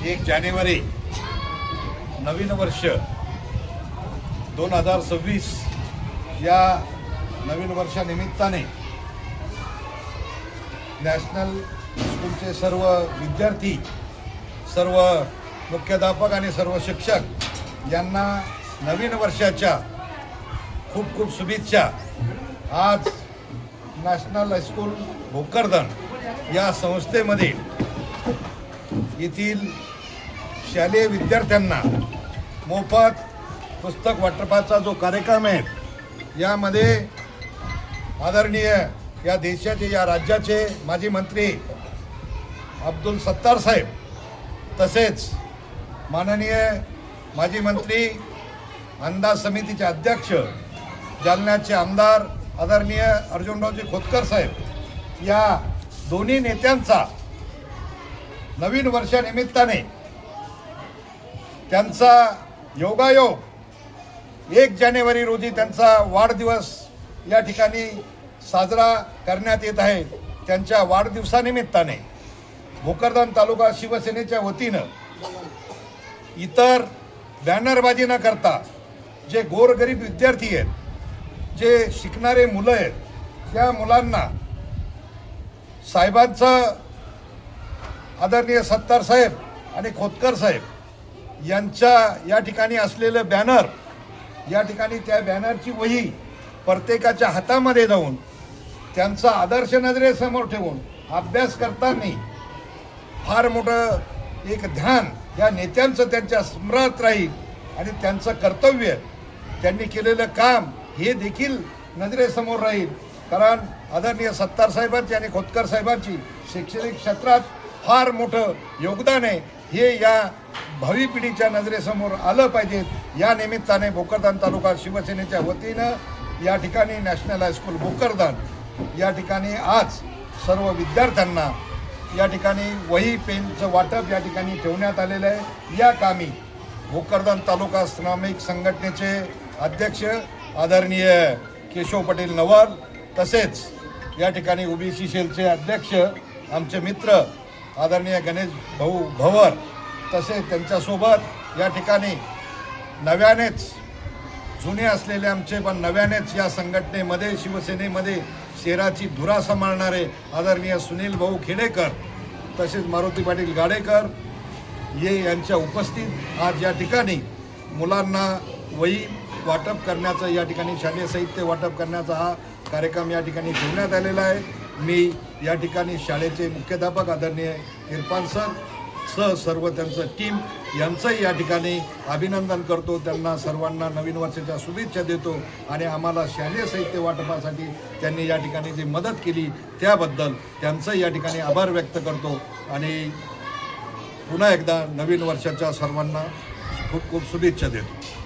एक जानेवारी नवीन वर्ष दोन हजार सव्वीस या नवीन वर्षानिमित्ताने नॅशनल स्कूलचे सर्व विद्यार्थी सर्व मुख्याध्यापक आणि सर्व शिक्षक यांना नवीन वर्षाच्या खूप खूप शुभेच्छा. आज नॅशनल हायस्कूल भोकरदन या संस्थेमध्ये येथील शालेय विद्यार्थ्यांना मोफत पुस्तक वाटपाचा जो कार्यक्रम आहे यामध्ये आदरणीय या देशाचे या राज्याचे माजी मंत्री अब्दुल सत्तार साहेब तसेच माननीय माजी मंत्री अंदाज समितीचे अध्यक्ष जालन्याचे आमदार आदरणीय अर्जुनरावजी खोतकर साहेब या दोन्ही नेत्यांचा नवीन वर्षानिमित्ताने त्यांचा योगायोग एक जानेवारी रोजी त्यांचा वाढदिवस या ठिकाणी साजरा करण्यात येत आहे. त्यांच्या वाढदिवसानिमित्ताने भोकरदन तालुका शिवसेनेच्या वतीनं इतर बॅनरबाजी न करता जे गोरगरीब विद्यार्थी आहेत जे शिकणारे मुलं आहेत त्या मुलांना साहेबांचं आदरणीय सत्तार साहेब आणि खोतकर साहेब यांच्या या ठिकाणी असलेलं बॅनर या ठिकाणी त्या बॅनरची वही प्रत्येकाच्या हातामध्ये जाऊन त्यांचा आदर्श नजरेसमोर ठेवून अभ्यास करताना फार मोठं एक ध्यान या नेत्यांचं त्यांच्या स्मरणात राहील आणि त्यांचं कर्तव्य त्यांनी केलेलं काम हे देखील नजरेसमोर राहील. कारण आदरणीय सत्तार साहेबांची आणि खोतकर साहेबांची शैक्षणिक क्षेत्रात फार मोठं योगदान आहे. हे या भावी पिढीच्या नजरेसमोर आलं पाहिजेत या निमित्ताने भोकरदान तालुका शिवसेनेच्या वतीनं या ठिकाणी नॅशनल हायस्कूल भोकरदान. या ठिकाणी आज सर्व विद्यार्थ्यांना या ठिकाणी वही पेनचं वाटप या ठिकाणी ठेवण्यात आलेलं आहे. या कामी भोकरदान तालुका श्रमिक संघटनेचे अध्यक्ष आदरणीय केशव पटेल नवाल तसेच या ठिकाणी ओबीसी सेलचे अध्यक्ष आमचे मित्र आदरणीय गणेश भाऊ भवर तसेच त्यांच्यासोबत या ठिकाणी नव्यानेच जुने असलेले आमचे पण नव्यानेच या संघटनेमध्ये शिवसेनेमध्ये शेराची धुरा सांभाळणारे आदरणीय सुनील भाऊ खेडेकर तसेच मारुती पाटील गाडेकर ये यांच्या उपस्थित आज या ठिकाणी मुलांना वही वाटप करण्याचं या ठिकाणी शालेय साहित्य वाटप करण्याचा हा कार्यक्रम या ठिकाणी ठेवण्यात आलेला आहे. मी या ठिकाणी शाळेचे मुख्याध्यापक आदरणीय इरफान सर सह सर्व त्यांचं टीम यांचंही या ठिकाणी अभिनंदन करतो. त्यांना सर्वांना नवीन वर्षाच्या शुभेच्छा देतो आणि आम्हाला शालेय साहित्य वाटपासाठी त्यांनी या ठिकाणी जी मदत केली त्याबद्दल त्यांचंही या ठिकाणी आभार व्यक्त करतो. आणि पुन्हा एकदा नवीन वर्षाच्या सर्वांना खूप खूप शुभेच्छा देतो.